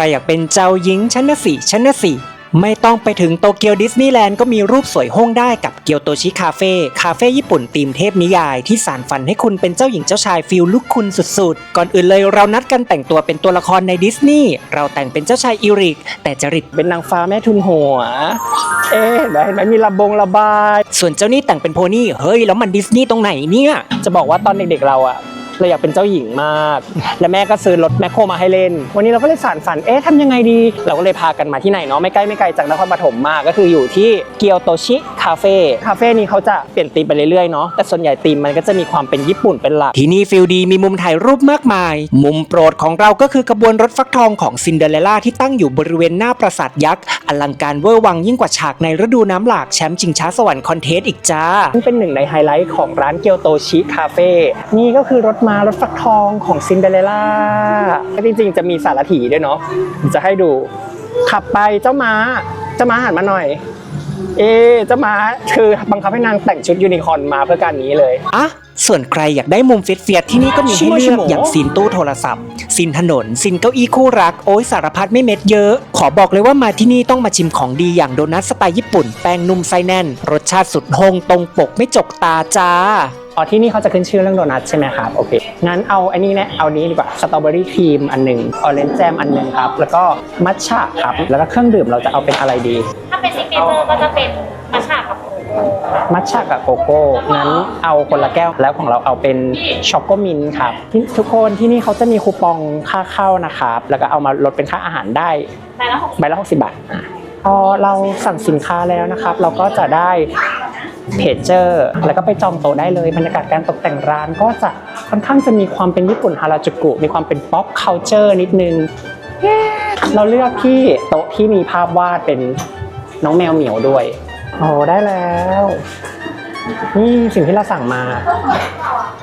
รอยากเป็นเจ้าหญิงชั้นนะสิชั้นนะสิไม่ต้องไปถึงโตเกียวดิสนีย์แลนด์ก็มีรูปสวยห้องได้กับเกียวโตชิคาเฟ่คาเฟ่ญี่ปุ่นธีมเทพนิยายที่สารฝันให้คุณเป็นเจ้าหญิงเจ้าชายฟิลลูกคุณสุดๆ ก่อนอื่นเลยเรานัดกันแต่งตัวเป็นตัวละครในดิสนีย์เราแต่งเป็นเจ้าชายอิริก แต่จริตเป็นนางฟ้าแม่ทุนหัว เอ๊ะเห็นไหมมีระบงระบาย ส่วนเจ้านี่แต่งเป็นโพนี่เฮ้ยแล้วมันดิสนีย์ตรงไหนเนี่ยจะบอกว่าตอนเด็กๆเราอะ เราอยากเป็นเจ้าหญิงมาก และแม่ก็ซื้อรถแมคโครมาให้เล่น วันนี้เราก็เลยสานฝันเอ๊ะทำยังไงดี เราก็เลยพากันมาที่ไหนเนาะไม่ใกล้ไม่ไกลจากนครปฐมมากก็คืออยู่ที่เกียวโตชิคาเฟ่คาเฟ่นี้เขาจะเปลี่ยนธีมไปเรื่อยๆเนาะแต่ส่วนใหญ่ธีมมันก็จะมีความเป็นญี่ปุ่นเป็นหลักที่นี่ฟิลดีมีมุมถ่ายรูปมากมาย มุมโปรดของเราก็คือกระบวนรถฟักทองของซินเดอเรลล่าที่ตั้งอยู่บริเวณหน้าปราสาทยักษ์อลังการเวอร์วังยิ่งกว่าฉากในฤดูน้ำหลากแชมป์ชิงช้าสวรรค์คอนเทสต์อีกจ้านี่เป็นหนึ่งในไฮไลท์ของร้านเกียวโตชิคาเฟ่นี่ก็คือรถม้ารถฟักทองของซินเดอเรลล่าจริงๆ จะมีสารถีด้วยเนาะจะให้ดูขับไปเจ้าม้าเจ้าม้าหันมาหน่อย เอะเจ้าม้าคือบังคับให้นางแต่งชุดยูนิคอร์นมาเพื่อการนี้เลย อะ ส่วนใครอยากได้มุมเฟียดๆที่นี่ก็มีให้เลือกอย่างซีนตู้โทรศัพท์ซีนถนนซีนเก้าอี้คู่รัก โอ้ยสารพัดไม่เม็ดเยอะ ขอบอกเลยว่ามาที่นี่ต้องมาชิมของดีอย่างโดนัทสไตล์ญี่ปุ่น แป้งนุ่มไส้แน่น รสชาติสุดฮงตรงปกไม่จกตาจ้า อ๋อที่นี่เขาจะขึ้นชื่อเรื่องโดนัทใช่ไหมครับโอเคงั้นเอาอันนี้นะเอานี้ดีกว่าสตรอเบอรี่ครีมอันหนึ่งออเรนจ์แจมอันหนึ่งครับแล้วก็มัทฉะครับแล้วก็เครื่องดื่มเราจะเอาเป็นอะไรดี ถ้าเป็นซิกเนเจอร์ก็จะเป็นมัชฉะกับโกโก้มัทฉะกับโกโก้งั้นเอาคนละแก้วแล้วของเราเอาเป็นช็อกโกมินท์ครับที่ทุกคนที่นี่เขาจะมีคูปองค่าเข้านะครับแล้วก็เอามาลดเป็นค่าอาหารได้ใบละหกใบละ60บาทอะพอเราสั่งสินค้าแล้วนะครับ เราก็จะได้ เพจเจอร์แล้วก็ไปจองโต๊ะได้เลยบรรยากาศการตกแต่งร้านก็จะค่อนข้างจะมีความเป็นญี่ปุ่นฮาราจูกุ มีความเป็นป๊อปเคานเจอร์นิดนึงเย้เราเลือกที่โต๊ะที่มีภาพวาดเป็นน้องแมวเหมียวด้วย โอ้ได้แล้ว นี่สิ่งที่เราสั่งมา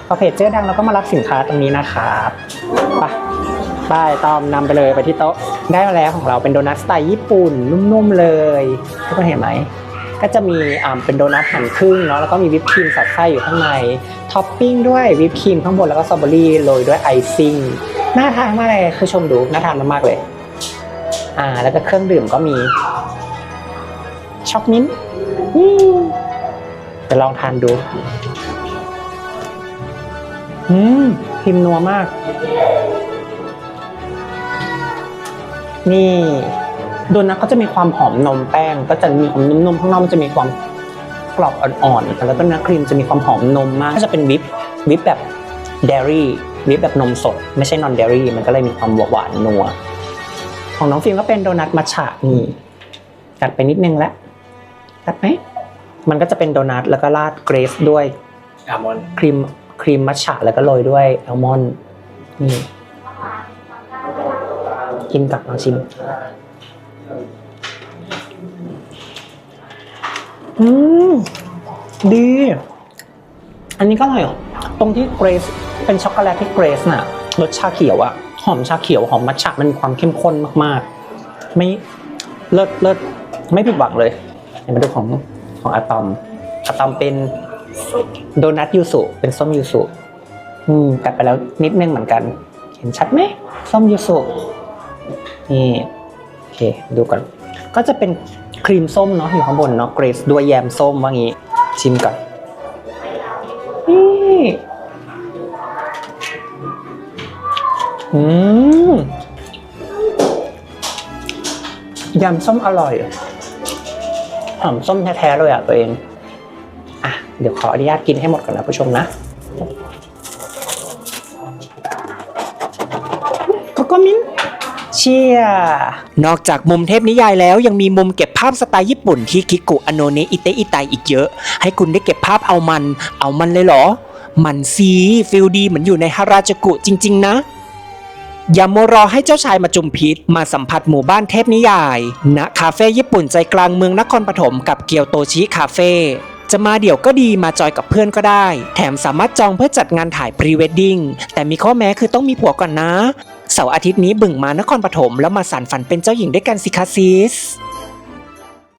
พอเพจเจอร์ดังเราก็มารับสินค้าตรงนี้นะครับไปไปตอมนำไปเลยไปที่โต๊ะ ได้มาแล้วของเราเป็นโดนัทสไตล์ญี่ปุ่นนุ่มๆเลยทุกคนเห็นไหม ก็จะมีอ่าเป็นโดนัทหั่นครึ่งเนาะแล้วก็มีวิปครีมสอดไส้อยู่ข้างในท็อปปิ้งด้วยวิปครีมข้างบนแล้วก็สตรอเบอรี่โรยด้วยไอซิ่งน่าทานมากเลยคือชมดูน่าทานมากๆเลยอ่าแล้วก็เครื่องดื่มก็มีช็อกมิ้นจะลองทานดูอืมพิมนัวมาก นี่ โดนัทก็จะมีความหอมนมแป้ง ก็จะมีความนุ่มๆข้างนอกมันจะมีความกรอบอ่อนๆแล้วก็เนื้อครีมจะมีความหอมนมมากก็จะเป็นวิปวิปแบบเดรี่วิปแบบนมสด ไม่ใช่นอนเดรี่มันก็เลยมีความหวานนัวของน้องฟิล์มก็เป็นโดนัทมัทฉะนี่กัดไปนิดนึงแล้วกัดไหมมันก็จะเป็นโดนัทแล้วก็ราดเกรซด้วยอัลมอนด์ครีมครีมมัทฉะแล้วก็โรยด้วยอัลมอนด์นี่กินกับลองชิม อืม ดี อันนี้ก็อร่อยตรงที่เกรซเป็นช็อกโกแลตที่เกรซน่ะรสชาเขียวอะหอมชาเขียวหอมมัทฉะมันมีความเข้มข้นมากๆ ไม่เลิศเลิศไม่ผิดหวังเลยเดี๋ยวมาดูของของอะตอมอะตอมเป็นโดนัทยูสุเป็นส้มยูสุอืมกัดไปแล้วนิดนึงเหมือนกัน เห็นชัดไหมส้มยูสุนี่โอเคดูก่อนก็จะเป็น ครีมส้มเนาะอยู่ข้างบนเนาะเกรซด้วยแยมส้มว่างี้ ชิมก่อนนี่อืมยำส้มอร่อยหอมส้มแท้ๆเลยอะตัวเอง อะ เดี๋ยวขออนุญาตกินให้หมดก่อนนะผู้ชมนะโกโกมิน เชียนอกจากมุมเทพนิยายแล้วยังมีมุมเก็บภาพสไตล์ญี่ปุ่นที่คิกุอโนเนะอิเตอิไตอีกเยอะ ให้คุณได้เก็บภาพเอามัน เอามันเลยเหรอ มันซีฟิลดีเหมือนอยู่ในฮาราจูกุจริง ๆ นะอย่ามัวรอให้เจ้าชายมาจุมพิษ มาสัมผัสหมู่บ้านเทพนิยายณคาเฟ่ญี่ปุ่นใจกลางเมืองนครปฐมกับเกียวโตชิคาเฟ่จะมาเดี่ยวก็ดีมาจอยกับเพื่อนก็ได้ แถมสามารถจองเพื่อจัดงานถ่ายพรีเวดดิ้งแต่มีข้อแม้คือต้องมีผัวก่อนนะ เสาร์อาทิตย์นี้บึ่งมานครปฐมแล้วมาสานฝันเป็นเจ้าหญิงด้วยกันสิคะซิส